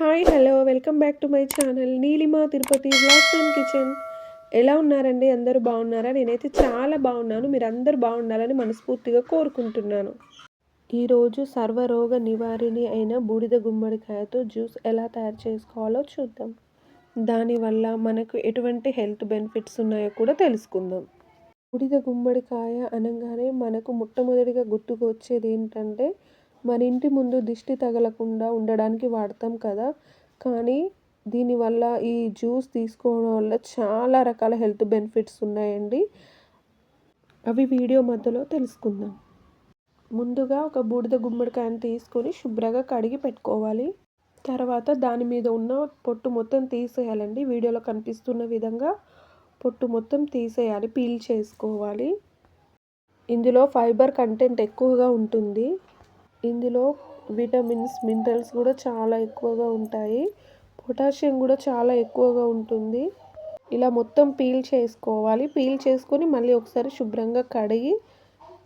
Hi hello welcome back to my channel Neelima Tirupati blogs and kitchen. ఎలా ఉన్నారండి? అందరూ బాగున్నారా? నేనైతే చాలా బాగున్నాను. మీరు అందరూ బాగుండాలని మనస్ఫూర్తిగా కోరుకుంటున్నాను. ఈరోజు సర్వరోగ నివారిణి అయిన బూడిద గుమ్మడికాయతో జ్యూస్ ఎలా తయారు చేసుకోవాలో చూద్దాం. దానివల్ల మనకు ఎటువంటి హెల్త్ బెనిఫిట్స్ ఉన్నాయో కూడా తెలుసుకుందాం. బూడిద గుమ్మడికాయ అనగానే మనకు మొట్టమొదటిగా గుర్తుకు వచ్చేది ఏంటంటే మన ఇంటి ముందు దిష్టి తగలకుండా ఉండడానికి వాడతాం కదా. కానీ దీనివల్ల ఈ జ్యూస్ తీసుకోవడం వల్ల చాలా రకాల హెల్త్ బెనిఫిట్స్ ఉన్నాయండి. అవి వీడియో మధ్యలో తెలుసుకుందాం. ముందుగా ఒక బూడిద గుమ్మడికాయను తీసుకొని శుభ్రంగా కడిగి పెట్టుకోవాలి. తర్వాత దాని మీద ఉన్న పొట్టు మొత్తం తీసేయాలండి. వీడియోలో కనిపిస్తున్న విధంగా పొట్టు మొత్తం తీసేయాలి పీల్ చేసుకోవాలి. ఇందులో ఫైబర్ కంటెంట్ ఎక్కువగా ఉంటుంది. ఇందులో విటమిన్స్ మినరల్స్ కూడా చాలా ఎక్కువగా ఉంటాయి. పొటాషియం కూడా చాలా ఎక్కువగా ఉంటుంది. ఇలా మొత్తం పీల్ చేసుకోవాలి. పీల్ చేసుకొని మళ్ళీ ఒకసారి శుభ్రంగా కడిగి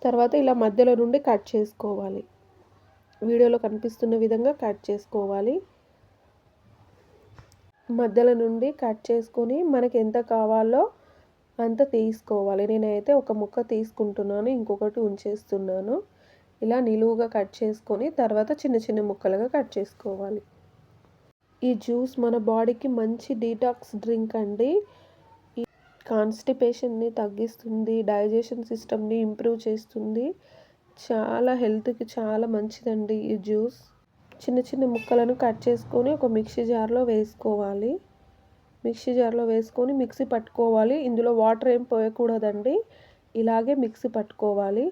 తర్వాత ఇలా మధ్యలో నుండి కట్ చేసుకోవాలి. వీడియోలో కనిపిస్తున్న విధంగా కట్ చేసుకోవాలి. మధ్యలో నుండి కట్ చేసుకొని మనకి ఎంత కావాలో అంత తీసుకోవాలి. నేనైతే ఒక ముక్క తీసుకుంటున్నాను. ఇంకొకటి ఉంచేస్తున్నాను. ఇలా నిలువుగా కట్ చేసుకొని తర్వాత చిన్న చిన్న ముక్కలుగా కట్ చేసుకోవాలి. ఈ జ్యూస్ మన బాడీకి మంచి డీటాక్స్ డ్రింక్ అండి. ఈ కాన్స్టిపేషన్ని తగ్గిస్తుంది డైజెషన్ సిస్టమ్ని ఇంప్రూవ్ చేస్తుంది. చాలా హెల్త్కి చాలా మంచిదండి ఈ జ్యూస్. చిన్న చిన్న ముక్కలను కట్ చేసుకొని ఒక మిక్సీ జార్లో వేసుకోవాలి. మిక్సీ జార్లో వేసుకొని మిక్సీ పట్టుకోవాలి. ఇందులో వాటర్ ఏం పోయకూడదండి. ఇలాగే మిక్సీ పట్టుకోవాలి.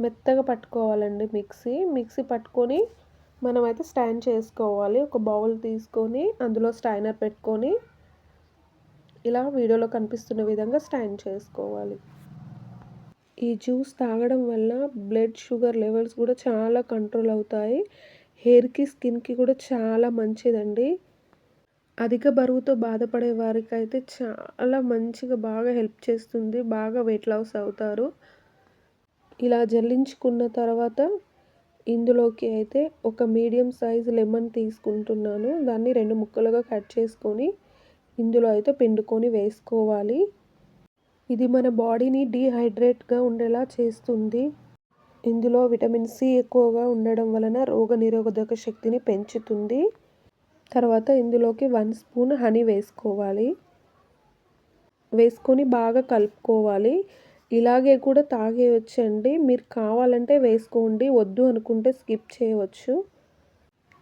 మెత్తగా పట్టుకోవాలండి మిక్సీ. మిక్సీ పట్టుకొని మనమైతే స్టాండ్ చేసుకోవాలి. ఒక బౌల్ తీసుకొని అందులో స్టైనర్ పెట్టుకొని ఇలా వీడియోలో కనిపిస్తున్న విధంగా స్టాండ్ చేసుకోవాలి. ఈ జ్యూస్ తాగడం వల్ల బ్లడ్ షుగర్ లెవెల్స్ కూడా చాలా కంట్రోల్ అవుతాయి. హెయిర్కి స్కిన్కి కూడా చాలా మంచిదండి. అధిక బరువుతో బాధపడే వారికి అయితే చాలా మంచిగా బాగా హెల్ప్ చేస్తుంది. బాగా వెయిట్ లాస్ అవుతారు. ఇలా జల్లించుకున్న తర్వాత ఇందులోకి అయితే ఒక మీడియం సైజ్ లెమన్ తీసుకుంటున్నాను. దాన్ని రెండు ముక్కలుగా కట్ చేసుకొని ఇందులో అయితే పిండుకొని వేసుకోవాలి. ఇది మన బాడీని డీహైడ్రేట్గా ఉండేలా చేస్తుంది. ఇందులో విటమిన్ సి ఎక్కువగా ఉండడం వలన రోగ నిరోధక శక్తిని పెంచుతుంది. తర్వాత ఇందులోకి వన్ స్పూన్ హనీ వేసుకోవాలి. వేసుకొని బాగా కలుపుకోవాలి. ఇలాగే కూడా తాగేయచ్చండి. మీరు కావాలంటే వేసుకోండి. వద్దు అనుకుంటే స్కిప్ చేయవచ్చు.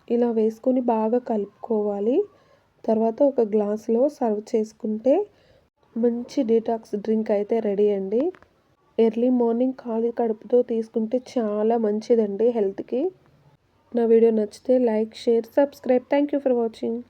ఇలా వేసుకొని బాగా కలుపుకోవాలి. తర్వాత ఒక గ్లాస్లో సర్వ్ చేసుకుంటే మంచి డీటాక్స్ డ్రింక్ అయితే రెడీ అండి. ఎర్లీ మార్నింగ్ ఖాళీ కడుపుతో తీసుకుంటే చాలా మంచిదండి హెల్త్కి. నా వీడియో నచ్చితే like share subscribe. Thank you for watching.